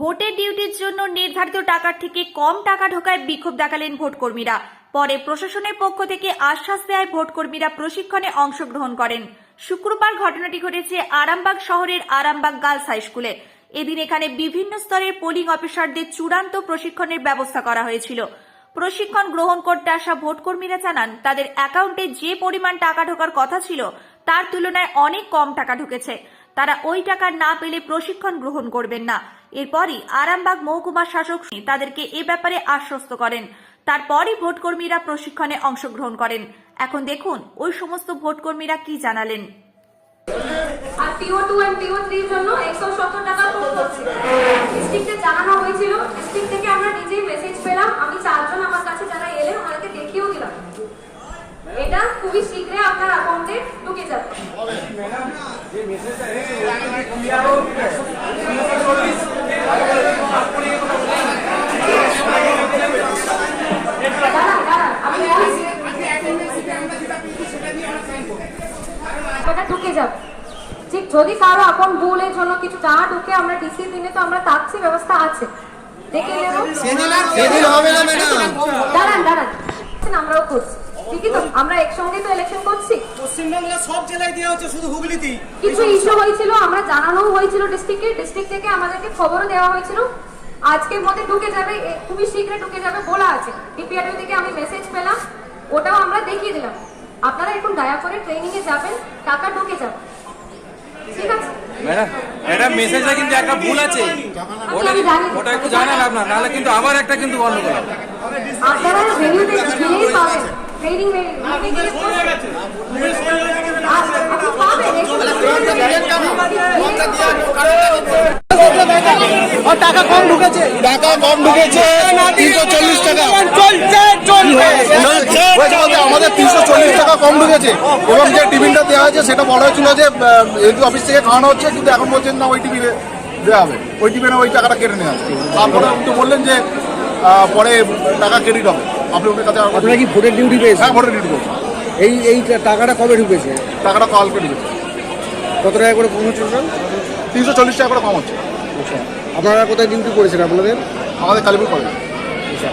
ভোটের ডিউটির জন্য নির্ধারিত টাকার থেকে কম টাকা ঢোকায় বিক্ষোভ দেখালেন ভোটকর্মীরা। পরে প্রশাসনের পক্ষ থেকে আশ্বাস দেয় ভোটকর্মীরা প্রশিক্ষণে অংশগ্রহণ করেন। শুক্রবার ঘটনাটি ঘটেছে আরামবাগ শহরের আরামবাগ গার্লস হাই স্কুলে। এদিন এখানে বিভিন্ন স্তরের পোলিং অফিসারদের চূড়ান্ত প্রশিক্ষণের ব্যবস্থা করা হয়েছিল। প্রশিক্ষণ গ্রহণ করতে আসা ভোটকর্মীরা জানান, তাদের অ্যাকাউন্টে যে পরিমাণ টাকা ঢোকার কথা ছিল, তার তুলনায় অনেক কম টাকা ঢুকেছে। তারা ওই টাকা না পেলে প্রশিক্ষণ গ্রহণ করবেন না। এরপরই আরামবাগ মহকুমা শাসক তাদেরকে এ ব্যাপারে আশ্বস্ত করেন। তারপরই ভোটকর্মীরা প্রশিক্ষণে অংশগ্রহণ করেন। এখন দেখুন ওই সমস্ত ভোটকর্মীরা কি জানালেন। আর টিও টু এন্ড টিও থ্রির জন্য একশো সত্তর টাকা ডিস্ট্রিক্টে জানানো হয়েছিল। ডিস্ট্রিক্ট থেকে আমরা নিজেই মেসেজ পেলাম। আমি চারজন আমার কাছে যারা এলেন ওনাদেরকে দেখিয়েও দিলাম। এটা খুবই শীঘ্রই আপনার অ্যাকাউন্টে ঢুকে যাবে। দাঁড়ান, দাঁড়ান, আমি বলছি। টাকা ঢুকে যাবে ঠিক যদি কারও এখন ভুলের জন্য কিছু টাকা ঢুকে আমরা ডিসি দিনে তো আমরা তাচ্ছি ব্যবস্থা আছে। দেখে নেব। সেদিন হবে না ম্যাডাম। দাঁড়ান দাঁড়ান। আমরাও করছি। ঠিকই তো? আমরা একসঙ্গে তো ইলেকশন করছি। পশ্চিমবাংলা সব জেলায় দেওয়া হচ্ছে শুধু হুগলিতেই। কিছু ইস্যু হয়েছিল আমরা জানানো হয়েছিল ডিস্ট্রিক্টে ডিস্ট্রিক্ট থেকে আমাদেরকে খবরও দেওয়া হয়েছিল। আজকের মধ্যে ঢুকে যাবে খুবই শীঘ্রই ঢুকে যাবে বলা আছে। ডিপিআরও থেকে আমি মেসেজ পেলাম ওটাও আমরা দেখিয়ে দিলাম। আপনারা এখন দয়া করে ট্রেনিং এ যাবেন টাকা ঢুকে যাবে। ম্যাডাম ম্যাডাম মেসেজে কিন্তু একটা ভুল আছে। ওটা ওটা একটু জানান আপনার নাহলে কিন্তু আবার একটা কিন্তু আপনারা গেলেই পাবেন। ট্রেনিং টাকা কম ঢুকেছে। টাকা কম ঢুকেছে। তিনশো চল্লিশ টাকা। আমাদের তিনশো চল্লিশ টাকা কম ঢুকেছে। এবং যে টিফিনটা দেওয়া হয়েছে সেটা বলা হয়েছিল যে এলপি অফিস থেকে খাওয়ানো হচ্ছে কিন্তু এখন বলছেন না ওই টিফিনে দেওয়া হবে। ওই টিভি না ওই টাকাটা কেটে নেওয়া হবে তারপরে উনি বললেন যে পরে টাকা ক্রেডিট হবে। আপনি ওদের কাছে আপনারা কি ভোটের ডিউটি পেয়েছেন? হ্যাঁ ভোটে ডিউটি করছে এই এই টাকাটা কবে ঢুকেছে? টাকাটা কাল কালকে ঢুকেছে কত টাকা করে পৌঁছচ্ছে তিনশো চল্লিশ টাকা করে কম হচ্ছে। আপনারা কোথায় ডিউটি করেছেন আপনাদের? আমাদের কালীপুর কলেজ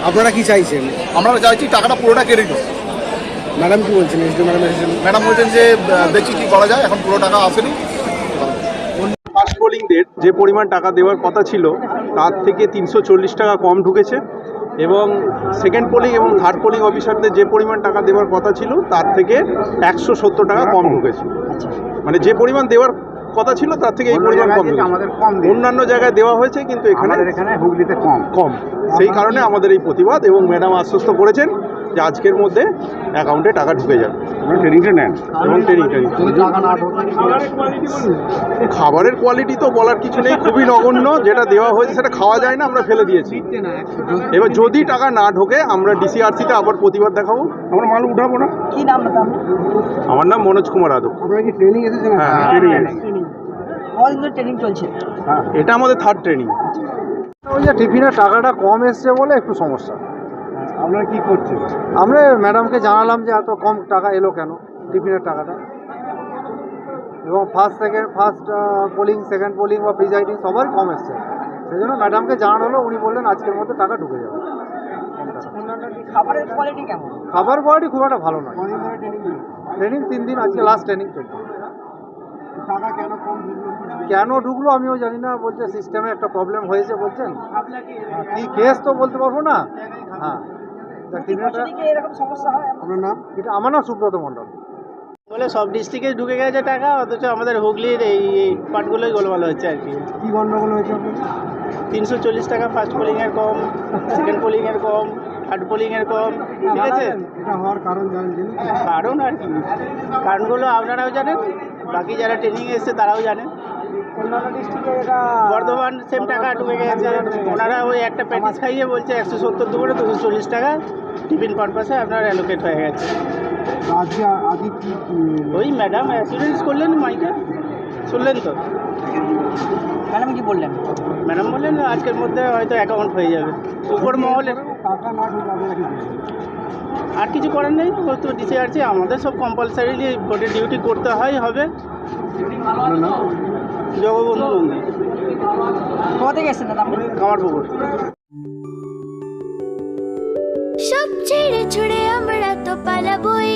আপনারা কি চাইছেন? আমরা চাইছি টাকাটা পুরোটা ক্রেডিট হোক। ম্যাডাম কি বলছেন? এসডি ম্যাডাম এসেছেন। ম্যাডাম বলছেন যে দেখছি কি করা যায়? এখন পুরো টাকা আসেনি। ফার্স্ট পোলিংদের যে পরিমাণ টাকা দেওয়ার কথা ছিল তার থেকে তিনশো চল্লিশ টাকা কম ঢুকেছে। এবং সেকেন্ড পোলিং এবং থার্ড পোলিং অফিসারদের যে পরিমাণ টাকা দেওয়ার কথা ছিল তার থেকে একশো সত্তর টাকা কম ঢুকেছে। মানে যে পরিমাণ দেওয়ার কথা ছিল তার থেকে এই পরিমাণ কম আমাদের কম অন্যান্য জায়গায় দেওয়া হয়েছে কিন্তু এখানে এখানে হুগলিতে কম। কম। সেই কারণে আমাদের এই প্রতিবাদ এবং ম্যাডাম আশ্বস্ত করেছেন যে আজকের মধ্যে অ্যাকাউন্টে টাকা ঢুকে যাবে। ট্রেনিংটা নেন। এবং ট্রেনিং ট্রেনিং খাবারের কোয়ালিটি তো বলার কিছু নেই খুবই নগণ্য। যেটা দেওয়া হয়েছে সেটা খাওয়া যায় না আমরা ফেলে দিয়েছি। এবার যদি টাকা না ঢোকে আমরা ডিসিআরসিতে আবার প্রতিবাদ দেখাবো। আমরা মাল উঠাবো না? কি নাম আমার নাম মনোজ কুমার আদব আপনারা ট্রেনিং এসেছেন? হ্যাঁ ট্রেনিং ট্রেনিং চলছে। এটা আমাদের থার্ড ট্রেনিং ওই যে টিফিনের টাকাটা কম এসছে বলে একটু সমস্যা। আপনারা কি করছেন? আমরা ম্যাডামকে জানালাম যে এত কম টাকা এলো কেন টিফিনের টাকাটা? এবং first second first polling second polling বা প্রিজাইডিং সবারই কম এসছে। সেই জন্য ম্যাডামকে জানানো হলো উনি বললেন আজকের মধ্যে টাকা ঢুকে যাবে। খাবারের কোয়ালিটি কেমন? খাবার কোয়ালিটি খুব একটা ভালো নয়। ট্রেনিং তিন দিন আজকে লাস্ট ট্রেনিং চলছে। কেন ঢুকলো? আমিও জানি না বলছে সিস্টেমে একটা প্রবলেম হয়েছে বলছেন। কি কেস তো বলতে পারব না। হ্যাঁ। হয়? আপনার নাম? এটা আমার নাম সুব্রত মণ্ডল। বলে সব ডিস্ট্রিক্টে ঢুকে গেছে টাকা অথচ আমাদের হুগলির এই এই পার্টগুলোই গোলমাল হচ্ছে আর কি। কি গন্ডগোল হয়েছে তিনশো চল্লিশ টাকা ফার্স্ট পোলিংয়ের কম সেকেন্ড পোলিংয়ের কম থার্ড পোলিংয়ের কম ঠিক আছে? এটা হওয়ার কারণ জানেন কারণ আর কি। কারণগুলো আপনারাও জানেন বাকি যারা ট্রেনিং এসছে তারাও জানেন। বর্ধমান সেম টাকা ঢুকে গেছে। ওনারা ওই একটা প্যাকেজ খাইয়ে বলছে একশো সত্তর দুপুরে দুশো চল্লিশ টাকা টিফিন পারপাসে আপনার অ্যালোকেট হয়ে গেছে। আজকে আজকে ওই ম্যাডাম অ্যাসিডেন্স করলেন মাইকে? শুনলেন তো? ম্যাডাম কি বললেন? ম্যাডাম বললেন আজকের মধ্যে হয়তো অ্যাকাউন্ট হয়ে যাবে। উপর মহলে টাকা না আর কিছু করার নেই ও তো ডিসিআরসি আমাদের সব কম্পালসারিলি ভোটের ডিউটি করতে হয় হবে। জগবন্ধু মন্দির কোথা থেকে এসেছেন দাদা কামারপুকুর সব ছেড়ে ছুড়ে আমরা তো পালাবই।